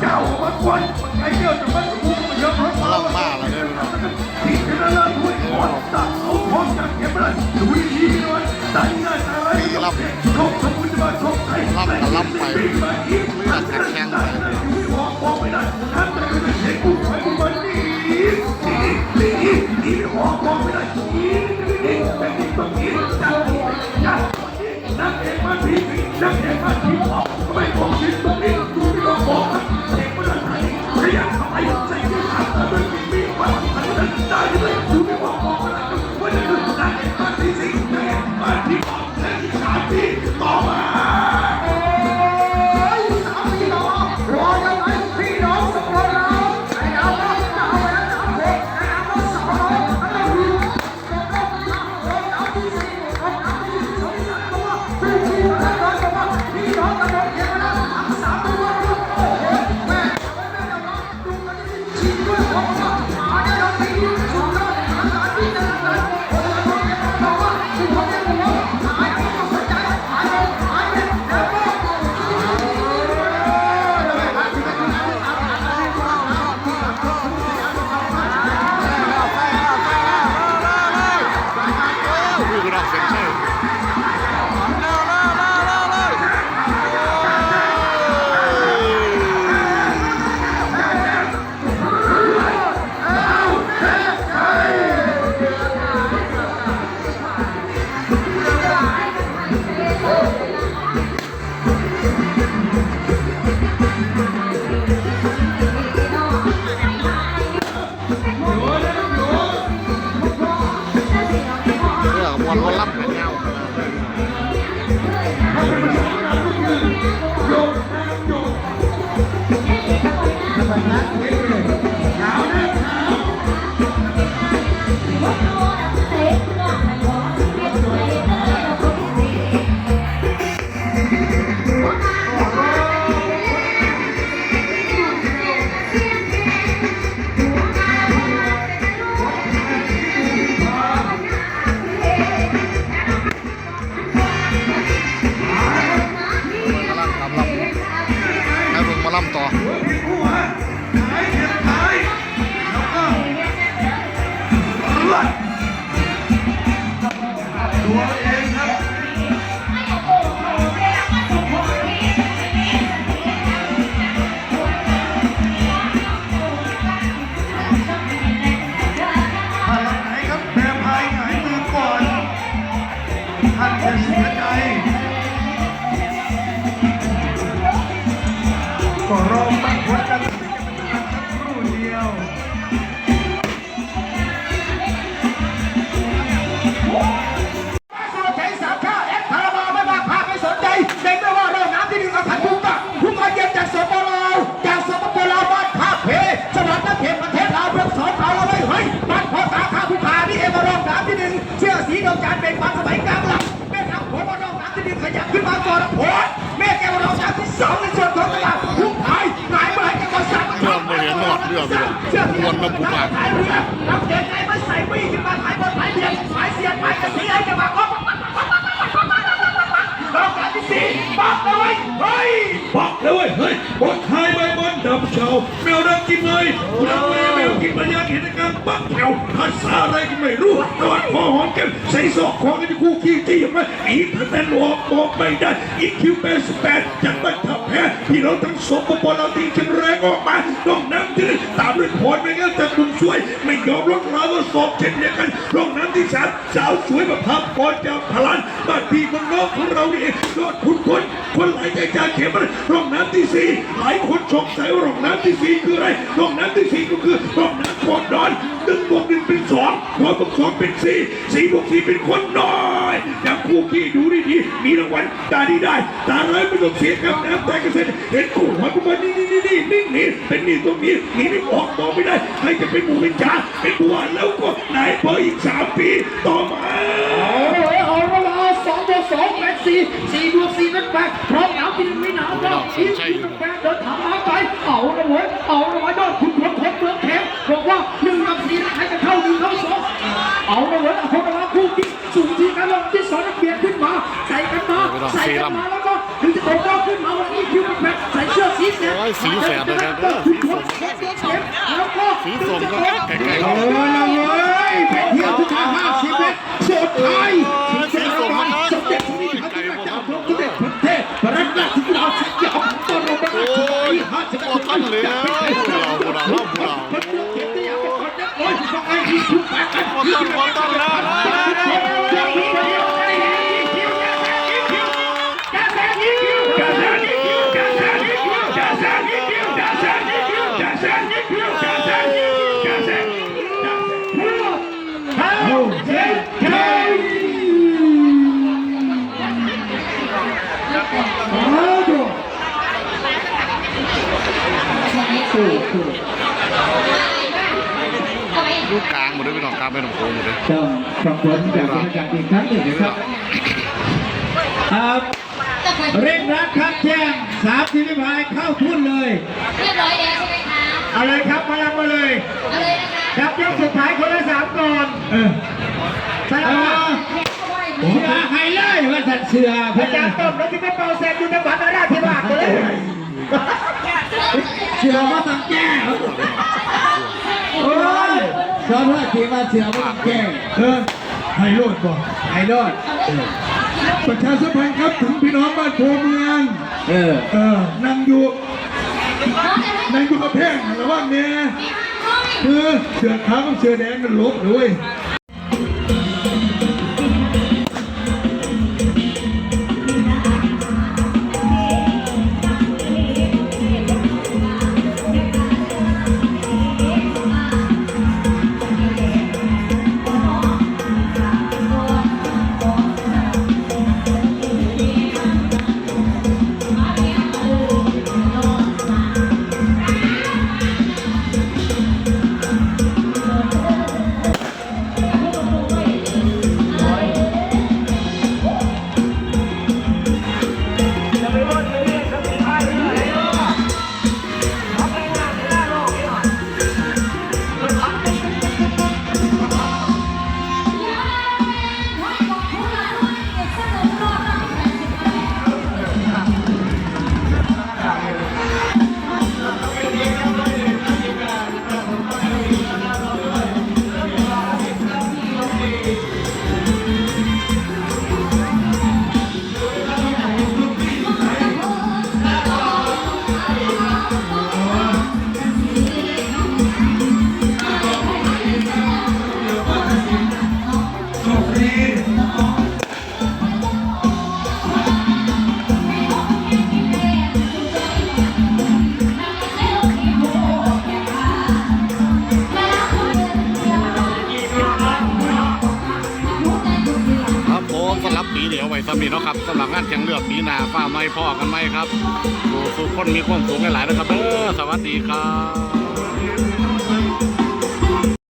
เจ้ามันควันไอ้เจ้าจะมันกูมันเยอะรถล่องบ้าอะไรเนี่ยพี่น้องที่จะละด้วยขอตัดเอาพร้อมจากเก็บเลยดูดีๆหน่อยตัดง่ายอะไรชกสมุนจะมาชกไทยล่ำกับล่ำไปเลือดกับแข้ง พี่ เรื่องมวลเขาล่ำกันเงา ตัวเองครับท่านไหนครับแพรพายหายมือก่อนท่านจะเสีย เสื้อสีดวงจันทร์เป็นความสมัยกลางหลังแม่น้ำโขงมาร้องน้ำที่หนึ่งขยับขึ้นมาก่อนโผล่แม่แกมาร้องน้ำที่สองในส่วนของตลาดพุ่งไทยหงายเมื่อไหร่จะมาสั่งเรื่องไม่เห็นหนวดเรือพี่น้องวนมาปูปากถ่ายเรือรับเด็กไงมาใส่วิ่งขึ้นมาถ่ายบนถ่ายเบียงถ่ายเสียงถ่ายกระสีไอ้จะมาก็รอบการที่สี่ปักเลยเฮ้ยปักเลยเว้ยเฮ้ยบดไทยใบบอลดับเชาแมวดังกินเลยดังเลยแมวกินปัญญากิจกรรมปักแถวภาษาอะไรก็ไม่รู้ตอดคอหอมแก้มใส่ศอกคอกันดีคู่ขี้ที่ยังไงอีกแต่หลอกบอกไม่ได้อีกคิวแปดสิบแปดจากบ้านทับแพ้พี่น้องทั้งสองปปเราตีเชียงแรงออกมาต้องน้ำที่ตามด้วยพรไม่งั้นจะคุณช่วย ไม่ยอมลดราก็สอบเช่นเดียวกันร่องน้ำที่สามสาวสวยแบบพับก่อนจากพลันบ้านพี่คนน้องของเราเองยอดคุณคนคนไหลใจจานเข็มร่องน้ำที่สี่หลายคนสงสัยว่าร่องน้ำที่สี่คืออะไรร่องน้ำที่สี่ก็คือร่องน้ำกอนนอนหนึ่งบวกหนึ่งเป็นสองพอบวกสองเป็นสี่สี่บวกสี่เป็นคนน้อยอย่างคู่ขี้ดูดีๆมีรางวัลตาดีได้ตาร้ายไม่ต้องเสียครับน้ำแต่กระเซ็นเห็นคู่หัวกูมานี่นี่นี่นี่นิ่งนี่เป็นนี่ตรงนี้นี่ไม่ออกบอกไม่ได้ใครจะเป็นหมูเป็นจ้าเป็นบัวแล้วก็นายเพิ่อีกสามปีต่อมาเอาเลยเอาเวลาสองบวกสองเป็นสี่สี่บวกสี่เป็นแปดพร้อมหนาวกินไม่หนาวก็อีกเป็นแปดเดินทางมาไกลเอาละเว้ยเอาละเว้ยยอดคุณพลคนเมืองแขมบอกว่า เอาละเว้ยเอาคนละคู่กิ๊กสูงที่กันลงที่สองนักเบียดขึ้นมาใส่กันมาใส่กันมาแล้วก็ถึงจะตกรอบขึ้นมาวันนี้คิวเป็นแปดใส่เสื้อสีแสดยสีแสดเลยครับเด้อสีส้มแล้วก็สีส้มก็ใกล้ๆโอ้เขายแล้วเว้ยเป็นเที่ยวทุกทางห้าสิบเมตรสุดท้ายถึงจะรางวัลสมเด็จพระนิธิพระเจ้าพระสมเด็จพระเทพพระรัตนราชสุดาสยามบรมราชชนนีห้าสิบโอ้ท่านเลย แปดกันพอ ต้นพอต้นแล้วแล้วลูกกลางหมดเลยพี่น้องกลางเป็นหนองโค้งหมดเลยต้องประกวดแบบบรรยากาศอีกครั้งหนึ่งนะครับครับเร่งรัดครับแจ้งสามสิบวิพายเข้าทุ่นเลยเรียบร้อยแล้วใช่ไหมคะเอาเลยครับมาลังมาเลยเอาเลยนะคะครับยกสุดท้ายคนละสามก่อนเออสลับมาแข่งเข้าไปเสือไฮเลยว่าสัตว์เสือพระเจ้าต้มแล้วที่ไม่เป่าแซมอยู่จังหวัดนราธิวาสเลยเสือมาตั้งแก้วโอ้ย สอนว่าทีมาเสือมาตั้งแก้วเออไฮโลดก่อนไฮโลดประชาสัมพันธ์ครับถึงพี่น้องบ้านโพเมืองเออ เออนั่งอยู่น้องจะให้นั่งอยู่กับแพงระวังเนี่ยห้องคือเสือขาวกับเสือแดงกันลบเลย เดียวไว้สำนีเนาะครับสำหรับงานแข่งเลือกปีนาฟ้าไม่พ่อกันไหมครับดูสุขคนมีความสูงหลายๆนะครับเออสวัสดีครับ